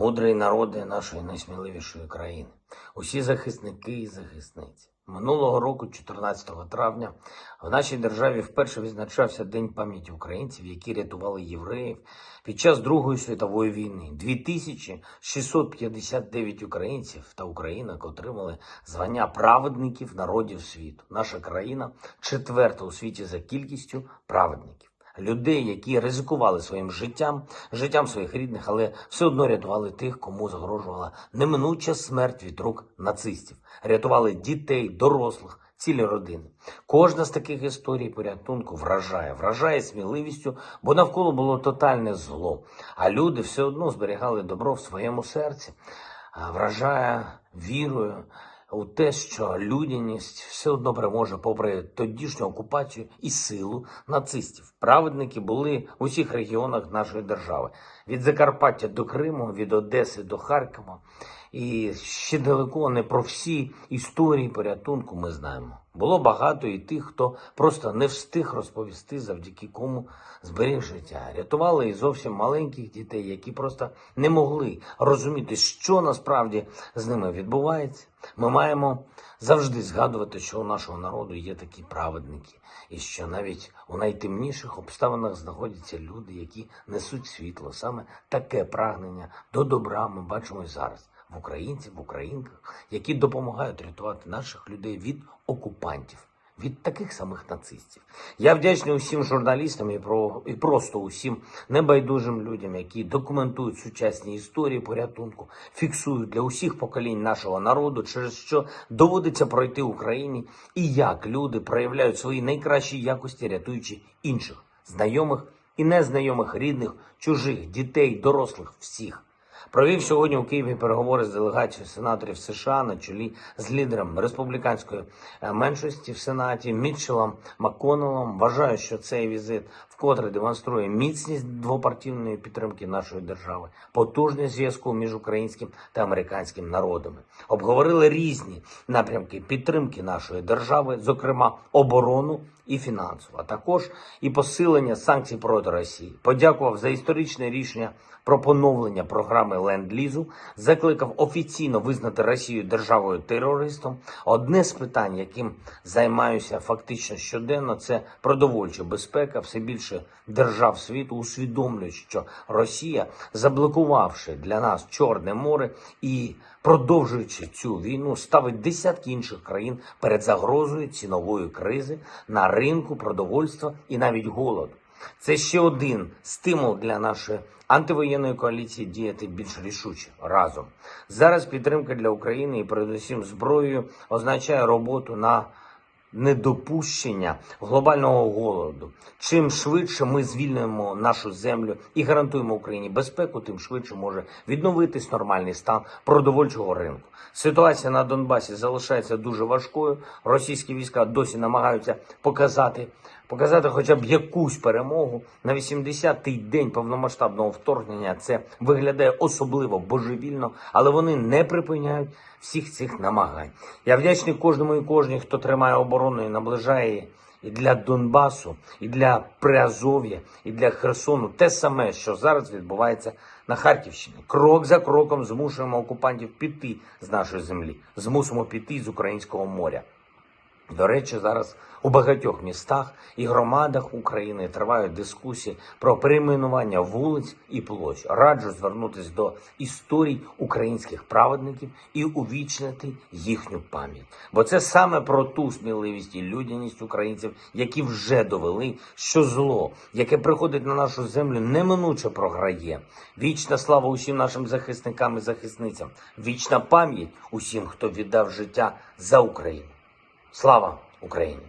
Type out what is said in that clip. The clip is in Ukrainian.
мудрі народи нашої найсміливішої країни, усі захисники і захисниці. Минулого року, 14 травня, в нашій державі вперше відзначався День пам'яті українців, які рятували євреїв під час Другої світової війни. 2659 українців та українок отримали звання праведників народів світу. Наша країна четверта у світі за кількістю праведників. Людей, які ризикували своїм життям, життям своїх рідних, але все одно рятували тих, кому загрожувала неминуча смерть від рук нацистів, рятували дітей, дорослих, цілі родини. Кожна з таких історій порятунку вражає, вражає сміливістю, бо навколо було тотальне зло, а люди все одно зберігали добро в своєму серці, вражає вірою у те, що людяність все одно переможе попри тодішню окупацію і силу нацистів. Праведники були в усіх регіонах нашої держави від Закарпаття до Криму, від Одеси до Харкова. І ще далеко не про всі історії порятунку ми знаємо. Було багато і тих, хто просто не встиг розповісти, завдяки кому зберіг життя. Рятували і зовсім маленьких дітей, які просто не могли розуміти, що насправді з ними відбувається. Ми маємо завжди згадувати, що у нашого народу є такі праведники, і що навіть у найтемніших обставинах знаходяться люди, які несуть світло. Саме таке прагнення до добра ми бачимо і зараз в українців, в українках, які допомагають рятувати наших людей від окупантів. Від таких самих нацистів я вдячний усім журналістам і про і просто усім небайдужим людям, які документують сучасні історії порятунку, фіксують для усіх поколінь нашого народу, через що доводиться пройти Україні, і як люди проявляють свої найкращі якості, рятуючи інших знайомих і незнайомих рідних, чужих, дітей, дорослих, всіх. Провів сьогодні у Києві переговори з делегацією сенаторів США на чолі з лідером республіканської е, меншості в Сенаті Мітчелом Макконеллом. Вважаю, що цей візит вкотре демонструє міцність двопартійної підтримки нашої держави, потужність зв'язку між українським та американським народами. Обговорили різні напрямки підтримки нашої держави, зокрема оборону і фінансову, а також і посилення санкцій проти Росії. Подякував за історичне рішення про поновлення програми ленд-лізу, закликав офіційно визнати Росію державою терористом. Одне з питань, яким займаюся фактично щоденно, це продовольча безпека. Все більше держав світу усвідомлюють, що Росія, заблокувавши для нас Чорне море і продовжуючи цю війну, ставить десятки інших країн перед загрозою цінової кризи на ринку продовольства і навіть голоду. Це ще один стимул для нашої антивоєнної коаліції діяти більш рішуче разом. Зараз підтримка для України і передусім зброєю означає роботу на недопущення глобального голоду. Чим швидше ми звільнимо нашу землю і гарантуємо Україні безпеку, тим швидше може відновитись нормальний стан продовольчого ринку. Ситуація на Донбасі залишається дуже важкою. Російські війська досі намагаються показати. Показати хоча б якусь перемогу на 80-й день повномасштабного вторгнення це виглядає особливо божевільно, але вони не припиняють всіх цих намагань. Я вдячний кожному і кожній, хто тримає оборону і наближає її. І для Донбасу, і для Приазов'я, і для Херсону те саме, що зараз відбувається на Харківщині. Крок за кроком змушуємо окупантів піти з нашої землі, змусимо піти з українського моря. До речі, зараз у багатьох містах і громадах України тривають дискусії про перейменування вулиць і площ. Раджу звернутися до історій українських праведників і увічнити їхню пам'ять. Бо це саме про ту сміливість і людяність українців, які вже довели, що зло, яке приходить на нашу землю, неминуче програє. Вічна слава усім нашим захисникам і захисницям. Вічна пам'ять усім, хто віддав життя за Україну. Слава Україні!